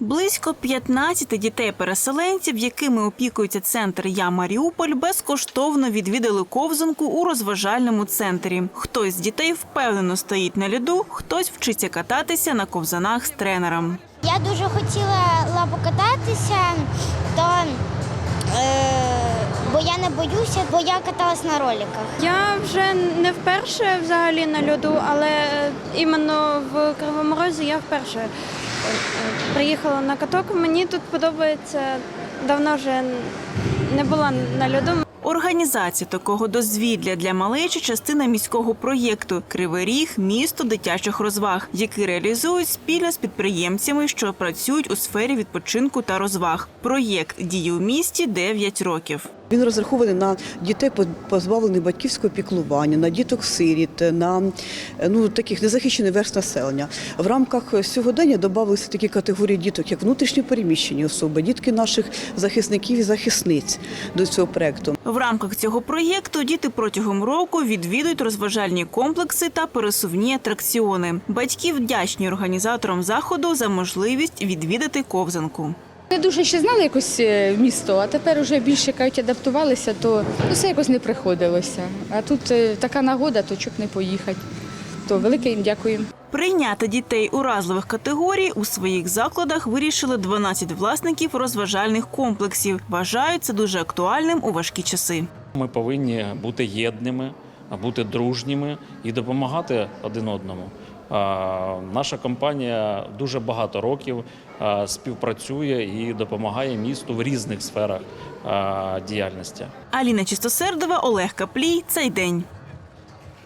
Близько 15 дітей-переселенців, якими опікується центр Я Маріуполь, безкоштовно відвідали ковзанку у розважальному центрі. Хтось з дітей впевнено стоїть на льоду, хтось вчиться кататися на ковзанах з тренером. Я дуже хотіла покататися, то, е, бо я не боюся, бо я каталась на роликах. Я вже не вперше взагалі на льоду, але іменно в Кривому Розі я вперше е, е, приїхала на каток. Мені тут подобається. Давно вже не була на льоду. Організація такого дозвілля для малечі частина міського проєкту Кривий Ріг місто дитячих розваг, який реалізують спільно з підприємцями, що працюють у сфері відпочинку та розваг. Проєкт діє у місті 9 років. Він розрахований на дітей, позбавлених батьківського піклування, на діток сиріт, на ну таких незахищених верст населення. В рамках сьогодення додалися такі категорії діток, як внутрішньо переміщені особи, дітки наших захисників і захисниць до цього проекту. В рамках цього проєкту діти протягом року відвідують розважальні комплекси та пересувні атракціони. Батьки вдячні організаторам заходу за можливість відвідати ковзанку. Не дуже ще знали якось е, місто, а тепер вже більше кажуть, адаптувалися, то ну, все якось не приходилося. А тут е, така нагода, то чоб не поїхати. То велике їм дякую. Прийняти дітей уразливих категорій у своїх закладах вирішили 12 власників розважальних комплексів. Вважають це дуже актуальним у важкі часи. Ми повинні бути єдними, бути дружніми і допомагати один одному. А, Наша компанія дуже багато років співпрацює і допомагає місту в різних сферах діяльності. Аліна Чистосердова, Олег Каплій. Цей день.